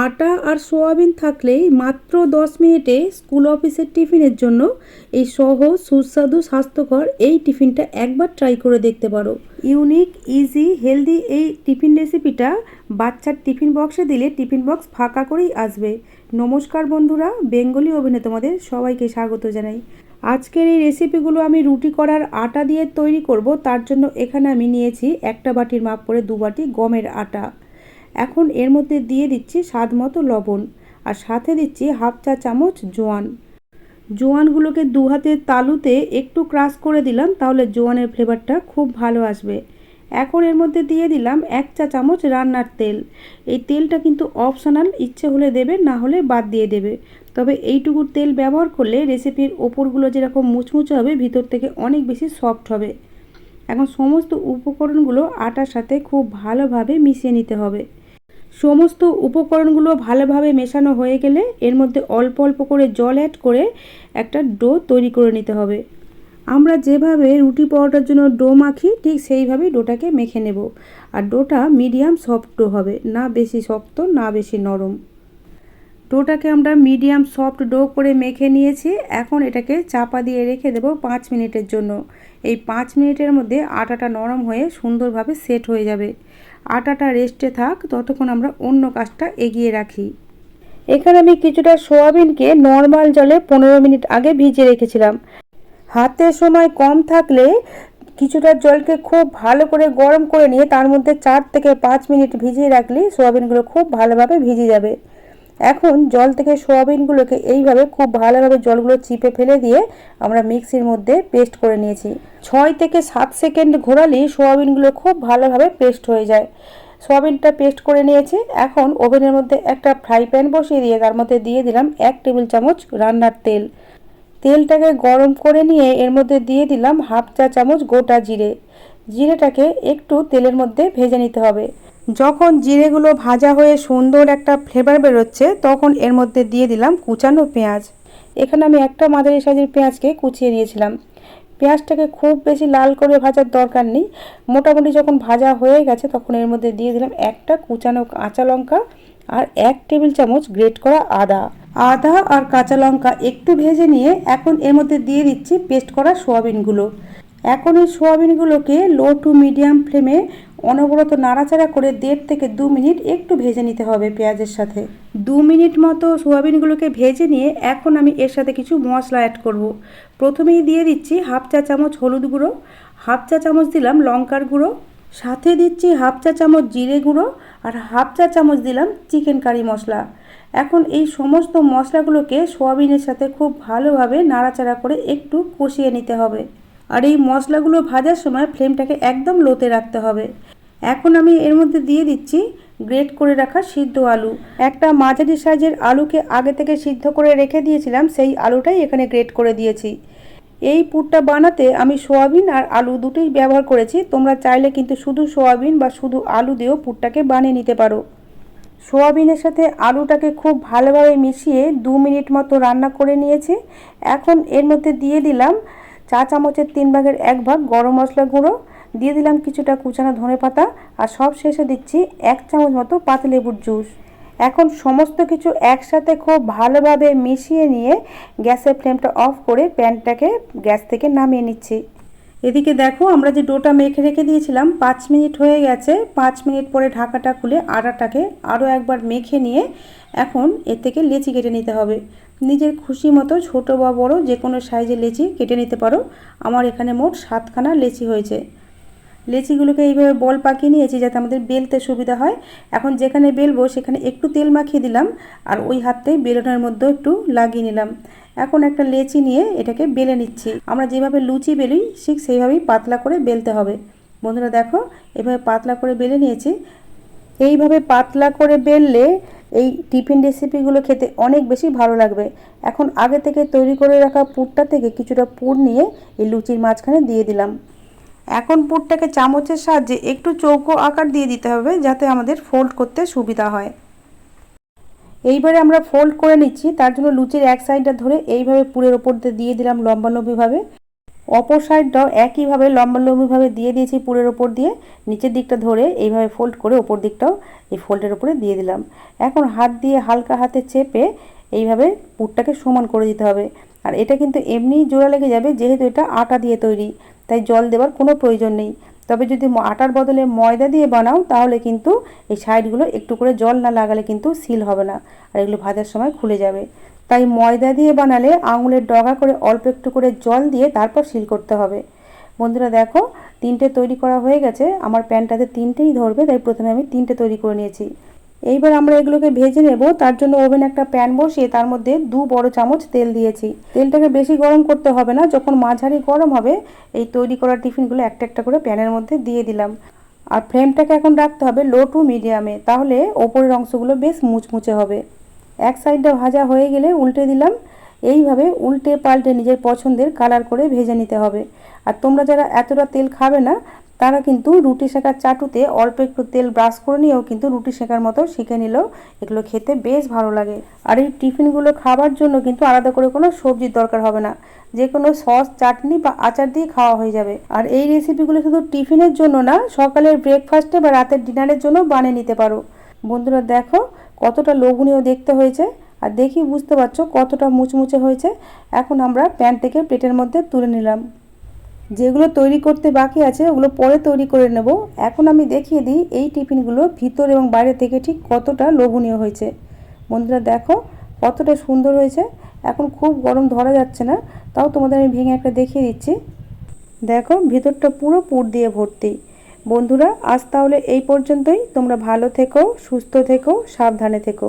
আটা আর সোয়াবিন থাকলেই মাত্র দশ মিনিটে স্কুল অফিসের টিফিনের জন্য এই সহজ, সুস্বাদু, স্বাস্থ্যকর এই টিফিনটা একবার ট্রাই করে দেখতে পারো। ইউনিক ইজি হেলদি এই টিফিন রেসিপিটা বাচ্চার টিফিন বক্সে দিলে টিফিন বক্স ফাঁকা করেই আসবে। নমস্কার বন্ধুরা, বেঙ্গলি ওভেনে তোমাদের সবাইকে স্বাগত জানাই। আজকের এই রেসিপিগুলো আমি রুটি করার আটা দিয়ে তৈরি করব, তার জন্য এখানে আমি নিয়েছি একটা বাটির মাপ করে দু বাটি গমের আটা। এখন এর মধ্যে দিয়ে দিচ্ছি স্বাদ মতো লবণ আর সাথে দিচ্ছি হাফ চা চামচ জোয়ান। জোয়ানগুলোকে দু হাতের তালুতে একটু ক্রাশ করে দিলাম তাহলে জোয়ানের ফ্লেভারটা খুব ভালো আসবে। এখন এর মধ্যে দিয়ে দিলাম এক চা চামচ রান্নার তেল। এই তেলটা কিন্তু অপশনাল, ইচ্ছে হলে দেবে, না হলে বাদ দিয়ে দেবে। তবে এইটুকু তেল ব্যবহার করলে রেসিপির ওপরগুলো যেরকম মুচমুচে হবে, ভিতর থেকে অনেক বেশি সফট হবে। এখন সমস্ত উপকরণগুলো আটার সাথে খুব ভালোভাবে মিশিয়ে নিতে হবে। সমস্ত উপকরণগুলো ভালোভাবে মেশানো হয়ে গেলে এর মধ্যে অল্প অল্প করে জল অ্যাড করে একটা ডো তৈরি করে নিতে হবে। আমরা যেভাবে রুটি পরোটার জন্য ডো মাখি, ঠিক সেইভাবেই ডোটাকে মেখে নেব। আর ডোটা মিডিয়াম সফট ডো হবে, না বেশি শক্ত, না বেশি নরম। ডোটাকে আমরা মিডিয়াম সফট ডো করে মেখে নিয়েছি। এখন এটাকে চাপা দিয়ে রেখে দেবো পাঁচ মিনিটের জন্য। এই পাঁচ মিনিটের মধ্যে আটাটা নরম হয়ে সুন্দরভাবে সেট হয়ে যাবে। আটাটা রেস্টে থাক, ততক্ষণ আমরা অন্য কাজটা এগিয়ে রাখি। এখানে আমি কিছুটা সোয়াবিনকে নর্মাল জলে পনেরো মিনিট আগে ভিজিয়ে রেখেছিলাম। হাতে সময় কম থাকলে কিছুটা জলকে খুব ভালো করে গরম করে নিয়ে তার মধ্যে চার থেকে পাঁচ মিনিট ভিজিয়ে রাখলে সোয়াবিনগুলো খুব ভালোভাবে ভিজে যাবে। এখন জল থেকে সোয়াবিনগুলোকে এইভাবে খুব ভালোভাবে জলগুলো চিপে ফেলে দিয়ে আমরা মিক্সির মধ্যে পেস্ট করে নিয়েছি। ছয় থেকে সাত সেকেন্ড ঘোরালেই সোয়াবিনগুলো খুব ভালোভাবে পেস্ট হয়ে যায়। সোয়াবিনটা পেস্ট করে নিয়েছি। এখন ওভেনের মধ্যে একটা ফ্রাই প্যান বসিয়ে দিয়ে তার মধ্যে দিয়ে দিলাম এক টেবিল চামচ রান্নার তেল। তেলটাকে গরম করে নিয়ে এর মধ্যে দিয়ে দিলাম হাফ চা চামচ গোটা জিরে। জিরেটাকে একটু তেলের মধ্যে ভেজে নিতে হবে। যখন জিরেগুলো ভাজা হয়ে সুন্দর একটা ফ্লেভার বেরোচ্ছে, তখন এর মধ্যে দিয়ে দিলাম কুচানো পেঁয়াজ। এখানে আমি একটা মাঝারি সাইজের পেঁয়াজকে কুচিয়ে নিয়েছিলাম। পেঁয়াজটাকে খুব বেশি লাল করে ভাজার দরকার নেই। মোটামুটি যখন ভাজা হয়ে গেছে, তখন এর মধ্যে দিয়ে দিলাম একটা কুচানো কাঁচা লঙ্কা আর এক টেবিল চামচ গ্রেট করা আদা। আদা আর কাঁচা লঙ্কা একটু ভেজে নিয়ে এখন এর মধ্যে দিয়ে দিচ্ছি পেস্ট করা সোয়াবিনগুলো। এখন এই সোয়াবিনগুলোকে লো টু মিডিয়াম ফ্লেমে অনবরত নাড়াচাড়া করে দেড় থেকে দু মিনিট একটু ভেজে নিতে হবে পেঁয়াজের সাথে। দু মিনিট মতো সোয়াবিনগুলোকে ভেজে নিয়ে এখন আমি এর সাথে কিছু মশলা অ্যাড করব। প্রথমেই দিয়ে দিচ্ছি হাফ চা চামচ হলুদ গুঁড়ো, হাফ চা চামচ দিলাম লঙ্কার গুঁড়ো, সাথে দিচ্ছি হাফ চা চামচ জিরে গুঁড়ো আর হাফ চা চামচ দিলাম চিকেন কারি মশলা। এখন এই সমস্ত মশলাগুলোকে সোয়াবিনের সাথে খুব ভালোভাবে নাড়াচাড়া করে একটু কষিয়ে নিতে হবে। আর এই মশলাগুলো ভাজার সময় ফ্লেমটাকে একদম লোতে রাখতে হবে। এখন আমি এর মধ্যে দিয়ে দিচ্ছি গ্রেট করে রাখা সিদ্ধ আলু। একটা মাঝারি সাইজের আলুকে আগে থেকে সিদ্ধ করে রেখে দিয়েছিলাম, সেই আলুটাই এখানে গ্রেট করে দিয়েছি। এই পুরটা বানাতে আমি সোয়াবিন আর আলু দুটোই ব্যবহার করেছি। তোমরা চাইলে কিন্তু শুধু সোয়াবিন বা শুধু আলু দিয়েও পুরটাকে বানিয়ে নিতে পারো। সোয়াবিনের সাথে আলুটাকে খুব ভালোভাবে মিশিয়ে দু মিনিট মতো রান্না করে নিয়েছি। এখন এর মধ্যে দিয়ে দিলাম চা চামচের তিন ভাগের এক ভাগ গরম মশলা গুঁড়ো, দিয়ে দিলাম কিছুটা কুচানো ধনে পাতা, আর সব শেষে দিচ্ছি এক চামচ মতো পাতিলেবুর জুস। এখন সমস্ত কিছু একসাথে খুব ভালোভাবে মিশিয়ে নিয়ে গ্যাসের ফ্লেমটা অফ করে প্যানটাকে গ্যাস থেকে নামিয়ে নিচ্ছি। এদিকে দেখো, আমরা যে ডোটা মেখে রেখে দিয়েছিলাম, পাঁচ মিনিট হয়ে গেছে। পাঁচ মিনিট পরে ঢাকাটা খুলে আটাটাকে আরও একবার মেখে নিয়ে এখন এর থেকে লেচি কেটে নিতে হবে। নিজের খুশি মতো ছোটো বা বড়ো যে কোনো সাইজের লেচি কেটে নিতে পারো। আমার এখানে মোট সাতখানা লেচি হয়েছে। লেচিগুলোকে এইভাবে বল পাকিয়ে নিয়েছি যাতে আমাদের বেলতে সুবিধা হয়। এখন যেখানে বেলবো সেখানে একটু তেল মাখিয়ে দিলাম আর ওই হাতটাই বেলনের মধ্যেও একটু লাগিয়ে নিলাম। এখন একটা লেচি নিয়ে এটাকে বেলে নিচ্ছি। আমরা যেভাবে লুচি বেলি ঠিক সেইভাবেই পাতলা করে বেলতে হবে। বন্ধুরা দেখো, এভাবে পাতলা করে বেলে নিয়েছি। এইভাবে পাতলা করে বেললে এই টিফিন রেসিপিগুলো খেতে অনেক বেশি ভালো লাগবে। এখন আগে থেকে তৈরি করে রাখা পুরটা থেকে কিছুটা পুর নিয়ে এই লুচির মাঝখানে দিয়ে দিলাম। এখন পুরটাকে চামচের সাহায্যে একটু চৌকো আকার দিয়ে দিতে হবে যাতে আমাদের ফোল্ড করতে সুবিধা হয়। এইবারে আমরা ফোল্ড করে নিচ্ছি, তার জন্য লুচির এক সাইডটা ধরে এইভাবে পুরের ওপর দিয়ে দিলাম লম্বালম্বিভাবে অপর সাইডটাও একইভাবে লম্বা লম্বিভাবে দিয়ে দিয়েছি পুরের ওপর দিয়ে। নিচের দিকটা ধরে এইভাবে ফোল্ড করে ওপর দিকটাও এই ফোল্ডের উপরে দিয়ে দিলাম। এখন হাত দিয়ে হালকা হাতে চেপে এইভাবে পুরটাকে সমান করে দিতে হবে। আর এটা কিন্তু এমনিই জোড়া লেগে যাবে, যেহেতু এটা আটা দিয়ে তৈরি, তাই জল দেওয়ার কোনো প্রয়োজন নেই। তবে যদি আটার বদলে ময়দা দিয়ে বানাও, তাহলে কিন্তু এই সাইডগুলো একটু করে জল না লাগালে কিন্তু সিল হবে না, আর এগুলো ভাজার সময় খুলে যাবে। তাই ময়দা দিয়ে বানালে আঙুলের ডগা করে অল্প একটু করে জল দিয়ে তারপর সিল করতে হবে। বন্ধুরা দেখো, তিনটে তৈরি করা হয়ে গেছে। আমার প্যানটাতে তিনটেই ধরবে, তাই প্রথমে আমি তিনটে তৈরি করে নিয়েছি। এইবার আমরা এগুলোকে ভেজে নেব। তার জন্য ওভেন একটা প্যান বসিয়ে তার মধ্যে দু বড় চামচ তেল দিয়েছি। তেলটাকে বেশি গরম করতে হবে না, যখন মাঝারি গরম হবে, এই তৈরি করা টিফিনগুলো একটা একটা করে প্যানের মধ্যে দিয়ে দিলাম। আর ফ্লেমটাকে এখন রাখতে হবে লো টু মিডিয়ামে, তাহলে ওপরের অংশগুলো বেশ মুচমুচে হবে। এক সাইডটা ভাজা হয়ে গেলে উল্টে দিলাম। এইভাবে উল্টে পাল্টে নিজের পছন্দের কালার করে ভেজে নিতে হবে। আর তোমরা যারা এতটা তেল খাবে না, তারা কিন্তু রুটি শেখার চাটুতে অল্প একটু তেল ব্রাশ করে নিয়েও কিন্তু রুটি শেখার মতো শিখে নিলেও এগুলো খেতে বেশ ভালো লাগে। আর এই টিফিনগুলো খাবার জন্য কিন্তু আলাদা করে কোনো সবজির দরকার হবে না। যে কোনো সস, চাটনি বা আচার দিয়ে খাওয়া হয়ে যাবে। আর এই রেসিপিগুলো শুধু টিফিনের জন্য না, সকালের ব্রেকফাস্টে বা রাতের ডিনারের জন্য বানিয়ে নিতে পারো। বন্ধুরা দেখো, কতটা লোভনীয় দেখতে হয়েছে। আর দেখি বুঝতে পারছ কতটা মুচমুচে হয়েছে। এখন আমরা প্যান থেকে প্লেটের মধ্যে তুলে নিলাম। যেগুলো তৈরি করতে বাকি আছে, ওগুলো পরে তৈরি করে নেব। এখন আমি দেখিয়ে দিই এই টিফিনগুলো ভিতর এবং বাইরে থেকে ঠিক কতটা লোভনীয় হয়েছে। বন্ধুরা দেখো, কতটা সুন্দর হয়েছে। এখন খুব গরম ধরা যাচ্ছে না, তাও তোমাদের আমি ভেঙে একটা দেখিয়ে দিচ্ছি। দেখো, ভিতরটা পুরো পুর দিয়ে ভর্তি। বন্ধুরা আজ তাহলে এই পর্যন্তই। তোমরা ভালো থেকো সুস্থ থেকো সাবধানে থেকো।